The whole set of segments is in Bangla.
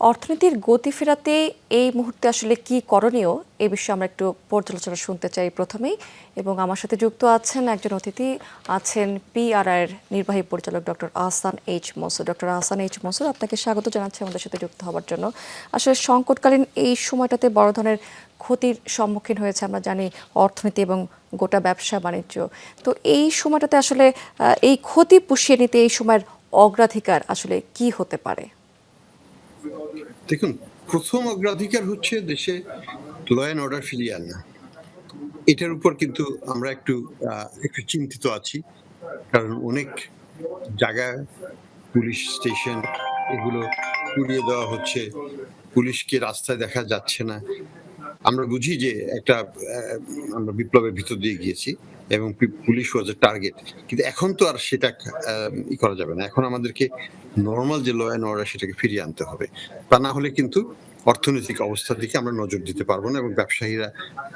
অর্থনীতির গতি ফেরাতে এই মুহূর্তে আসলে কি করণীয় এ বিষয়ে আমরা একটু পর্যালোচনা শুনতে চাই প্রথমেই। এবং আমার সাথে যুক্ত আছেন একজন অতিথি আছেন পিআরআই এর নির্বাহী পরিচালক doctor Ahsan H Masud doctor Ahsan H Masud আপনাকে স্বাগত জানাচ্ছি আমাদের সাথে যুক্ত হওয়ার জন্য। আসলে সংকটকালীন এই সময়টাতে বড় ধরনের ক্ষতির সম্মুখীন হয়েছে আমরা জানি অর্থনীতি এবং গোটা ব্যবসা বাণিজ্য। তো এই সময়টাতে আসলে এই ক্ষতি পুষিয়ে নিতে এই সময়ের অগ্রাধিকার আসলে কি হতে পারে? দেখুন, প্রথম অগ্রাধিকার হচ্ছে দেশে ল অ্যান্ড অর্ডার ফিরিয়ে আনা এটার উপর কিন্তু আমরা একটু একটু চিন্তিত আছি। কারণ অনেক জায়গায় পুলিশ স্টেশন, এগুলো পুড়িয়ে দেওয়া হচ্ছে। পুলিশকে রাস্তায় দেখা যাচ্ছে না। আমরা বুঝি যে একটা আমরা বিপ্লবের ভিতর দিয়ে গিয়েছি এবং পুলিশ ওয়াজ এ টার্গেট কিন্তু এখন তো আর সেটা ই করা যাবে না। এখন আমাদেরকে নর্মাল যে ল অ্যান্ড অর্ডার সেটাকে ফিরিয়ে আনতে হবে। তা না হলে কিন্তু অর্থনৈতিক অবস্থার দিকে আমরা নজর দিতে পারব না এবং ব্যবসায়ীরা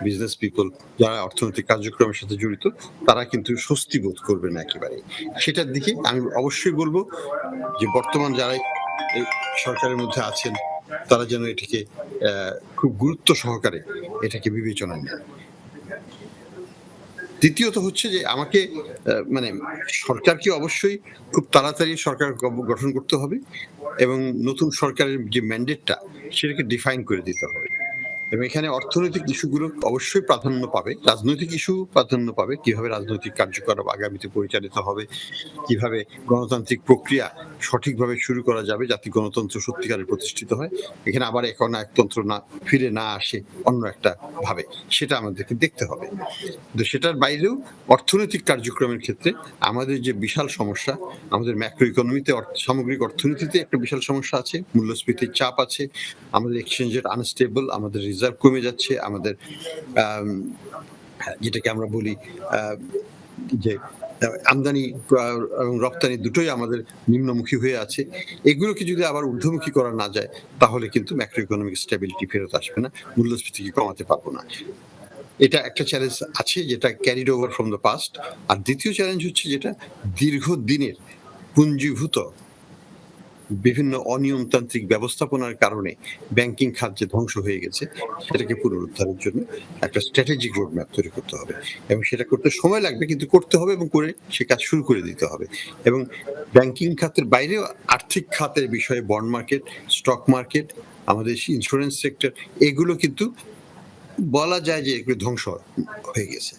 বিজনেস পিপল যারা অর্থনৈতিক কার্যক্রমের সাথে জড়িত, তারা কিন্তু স্বস্তি বোধ করবে না একেবারে। সেটার দিকে আমি অবশ্যই বলব যে বর্তমান যারা সরকারের মধ্যে আছেন তারা যেন এটিকে খুব গুরুত্ব সহকারে এটাকে বিবেচনা নেয়। দ্বিতীয়ত হচ্ছে যে আমাকে মানে সরকারকে অবশ্যই খুব তাড়াতাড়ি সরকার গঠন করতে হবে এবং নতুন সরকারের যে ম্যান্ডেটটা সেটাকে ডিফাইন করে দিতে হবে। এবং এখানে অর্থনৈতিক ইস্যুগুলো অবশ্যই প্রাধান্য পাবে। রাজনৈতিক ইস্যু প্রাধান্য পাবে, কীভাবে রাজনৈতিক কার্যকলাপ আগামীতে পরিচালিত হবে, কীভাবে গণতান্ত্রিক প্রক্রিয়া সঠিকভাবে শুরু করা যাবে যাতে গণতন্ত্র সত্যিকারে প্রতিষ্ঠিত হয়। এখানে আবার এখন একতন্ত্র না, ফিরে না আসে অন্য একটা ভাবে, সেটা আমাদেরকে দেখতে হবে। তো সেটার বাইরেও অর্থনৈতিক কার্যক্রমের ক্ষেত্রে আমাদের যে বিশাল সমস্যা, আমাদের ম্যাক্রো ইকোনমিতে সামগ্রিক অর্থনীতিতে একটা বিশাল সমস্যা আছে, মূল্যস্ফীতির চাপ আছে, আমাদের এক্সচেঞ্জের আনস্টেবল আমাদের রিজার্ভ কমে যাচ্ছে। আমাদের যেটাকে আমরা বলি যে আমদানি এবং রপ্তানি দুটোই আমাদের নিম্নমুখী হয়ে আছে। এগুলোকে যদি আবার ঊর্ধ্বমুখী করা না যায়, তাহলে কিন্তু ম্যাক্রো ইকোনমিক স্টেবিলিটি ফেরত আসবে না, মূল্যস্ফীতিকে কমাতে পারব না। এটা একটা চ্যালেঞ্জ আছে, যেটা carried over from the past আর দ্বিতীয় চ্যালেঞ্জ হচ্ছে যেটা দীর্ঘদিনের পুঞ্জীভূত বিভিন্ন অনিয়মতান্ত্রিক ব্যবস্থাপনার কারণে ব্যাংকিং খাত যে ধ্বংস হয়ে গেছে। সেটাকে পুনরুদ্ধারের জন্য একটা স্ট্র্যাটেজিক রোডম্যাপ তৈরি করতে হবে এবং সেটা করতে সময় লাগবে, কিন্তু করতে হবে এবং করে সে কাজ শুরু করে দিতে হবে। এবং ব্যাংকিং খাতের বাইরেও আর্থিক খাতের বিষয়ে বন্ড মার্কেট স্টক মার্কেট আমাদের ইন্স্যুরেন্স সেক্টর এগুলো কিন্তু বলা যায় যে এগুলো ধ্বংস হয়ে গেছে।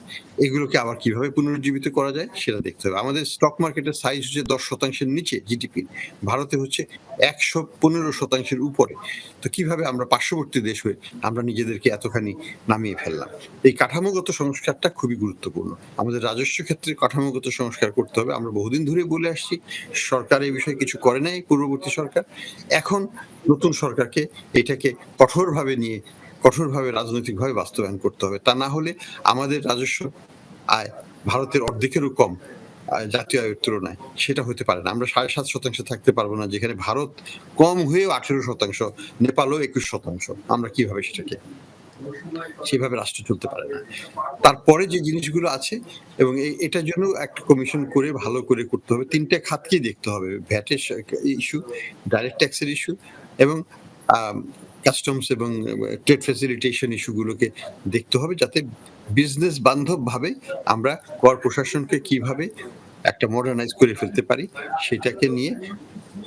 এগুলোকে আবার কীভাবে পুনরুজ্জীবিত করা যায় সেটা দেখতে হবে। আমাদের স্টক মার্কেটের সাইজ হচ্ছে দশ শতাংশের নিচে জিডিপি ভারতে হচ্ছে একশো পনেরো শতাংশের উপরে। তো কীভাবে আমরা পার্শ্ববর্তী দেশ হয়ে আমরা নিজেদেরকে এতখানি নামিয়ে ফেললাম? এই কাঠামোগত সংস্কারটা খুবই গুরুত্বপূর্ণ। আমাদের রাজস্ব ক্ষেত্রে কাঠামোগত সংস্কার করতে হবে। আমরা বহুদিন ধরে বলে আসছি, সরকার এই বিষয়ে কিছু করে নাই, পূর্ববর্তী সরকার। এখন নতুন সরকারকে এটাকে কঠোরভাবে নিয়ে কঠোরভাবে রাজনৈতিকভাবে বাস্তবায়ন করতে হবে। তা না হলে আমাদের রাজস্ব আয় ভারতের অর্ধেকেরও কম জাতীয় আয়ের তুলনায়। সেটা হতে পারে না। আমরা সাড়ে সাত শতাংশ থাকতে পারব না, যেখানে ভারত কম হয়েও আঠেরো শতাংশ, নেপালও একুশ শতাংশ। আমরা কীভাবে সেটাকে, সেভাবে রাষ্ট্র চলতে পারে না। তারপরে যে জিনিসগুলো আছে, এবং এটার জন্য একটা কমিশন করে, ভালো করে করতে হবে। তিনটে খাতকেই দেখতে হবে। ভ্যাটের ইস্যু ডাইরেক্ট ট্যাক্সের ইস্যু এবং কাস্টমস এবং ট্রেড ফ্যাসিলিটেশন ইস্যুগুলোকে দেখতে হবে যাতে বিজনেস বান্ধব ভাবে আমরা কর প্রশাসনকে কীভাবে একটা মডার্নাইজ করে ফেলতে পারি সেটাকে নিয়ে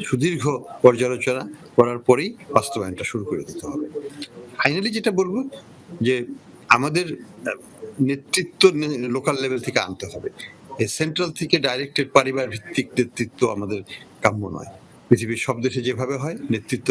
সুদীর্ঘ পর্যালোচনা করার পরেই বাস্তবায়নটা শুরু করে দিতে হবে। ফাইনালি যেটা বলব যে আমাদের নেতৃত্ব লোকাল লেভেল থেকে আনতে হবে। সেন্ট্রাল থেকে ডাইরেক্টেড পরিবার ভিত্তিক নেতৃত্ব আমাদের কাম্য নয়। পৃথিবীর সব দেশে যেভাবে হয় নেতৃত্ব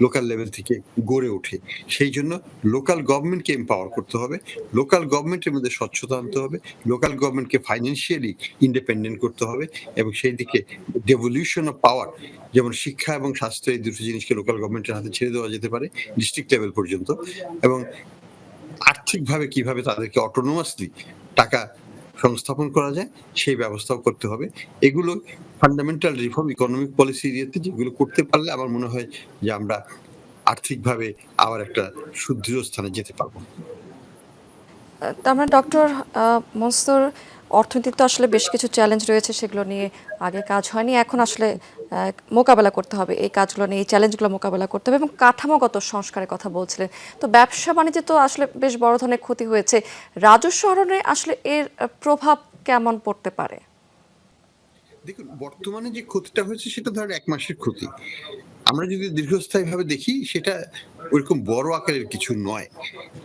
লোকাল লেভেল থেকে গড়ে ওঠে। সেই জন্য লোকাল গভর্নমেন্টকে এম্পাওয়ার করতে হবে লোকাল গভর্নমেন্টের মধ্যে স্বচ্ছতা আনতে হবে লোকাল গভর্নমেন্টকে ফাইন্যান্সিয়ালি ইন্ডিপেন্ডেন্ট করতে হবে এবং সেই দিকে ডেভলিউশন অফ পাওয়ার যেমন শিক্ষা এবং স্বাস্থ্য এই দুটো জিনিসকে লোকাল গভর্নমেন্টের হাতে ছেড়ে দেওয়া যেতে পারে ডিস্ট্রিক্ট লেভেল পর্যন্ত এবং আর্থিকভাবে কীভাবে তাদেরকে অটোনোমাসলি টাকা সংস্থাপন করা যায়, সেই ব্যবস্থাও করতে হবে। এগুলো ফান্ডামেন্টাল রিফর্ম ইকোনমিক পলিসি এরিয়াতে যেগুলো করতে পারলে আমার মনে হয় যে আমরা আর্থিকভাবে আবার একটা সুদৃঢ় স্থানে যেতে পারব। তার মানে ডক্টর মনসুর অর্থনীতি তো আসলে বেশ কিছু চ্যালেঞ্জ রয়েছে, সেগুলো নিয়ে আগে কাজ হয়নি, এখন আসলে মোকাবেলা করতে হবে। এই কাজগুলো নিয়ে, এই চ্যালেঞ্জগুলো মোকাবেলা করতে হবে এবং কাঠামোগত সংস্কারের কথা বলছিলেন। তো ব্যবসা বাণিজ্যে তো আসলে বেশ বড় ধরনের ক্ষতি হয়েছে। রাজস্ব আহরণে আসলে এর প্রভাব কেমন পড়তে পারে? দেখুন, বর্তমানে যে ক্ষতিটা হয়েছে, সেটা ধরেন এক মাসের ক্ষতি। আমরা যদি দীর্ঘস্থায়ী ভাবে দেখি, সেটা ওইরকম বড় আকারের কিছু নয়।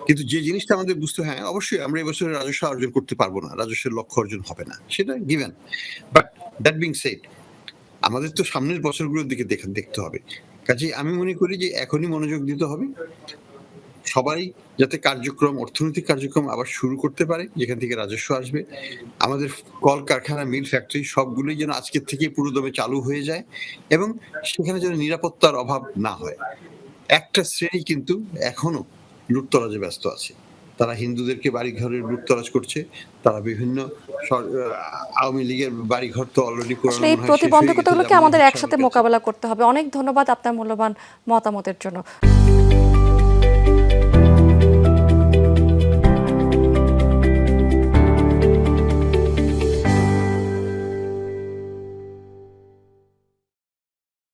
কিন্তু যে জিনিসটা আমাদের বুঝতে হয় অবশ্যই আমরা এবছর রাজস্ব অর্জন করতে পারব না, রাজস্বের লক্ষ্য অর্জন হবে না, সেটা given but that being set আমাদের তো সামনের বছরগুলোর দিকে দেখা, দেখতে হবে। কাজে আমি মনে করি যে এখনই মনোযোগ দিতে হবে। সবাই যাতে কার্যক্রম অর্থনৈতিক কার্যক্রম আবার শুরু করতে পারে যেখান থেকে রাজস্ব আসবে। আমাদের কল কারখানা মিল ফ্যাক্টরি সবগুলোই যেন আজকের থেকে পুরোদমে চালু হয়ে যায় এবং সেখানে যেন নিরাপত্তার অভাব না হয়। একটা শ্রেণি কিন্তু এখনও লুটতরাজে ব্যস্ত আছে। তারা হিন্দুদেরকে বাড়ি ঘরের লুটতরাজ করছে তারা বিভিন্ন আওয়ামী লীগের বাড়ি ঘর তো অলরেডি আসলে এই প্রতিবন্ধকতাগুলোকে আমাদের একসাথে মোকাবেলা করতে হবে। অনেক ধন্যবাদ আপনার মূল্যবান মতামতের জন্য।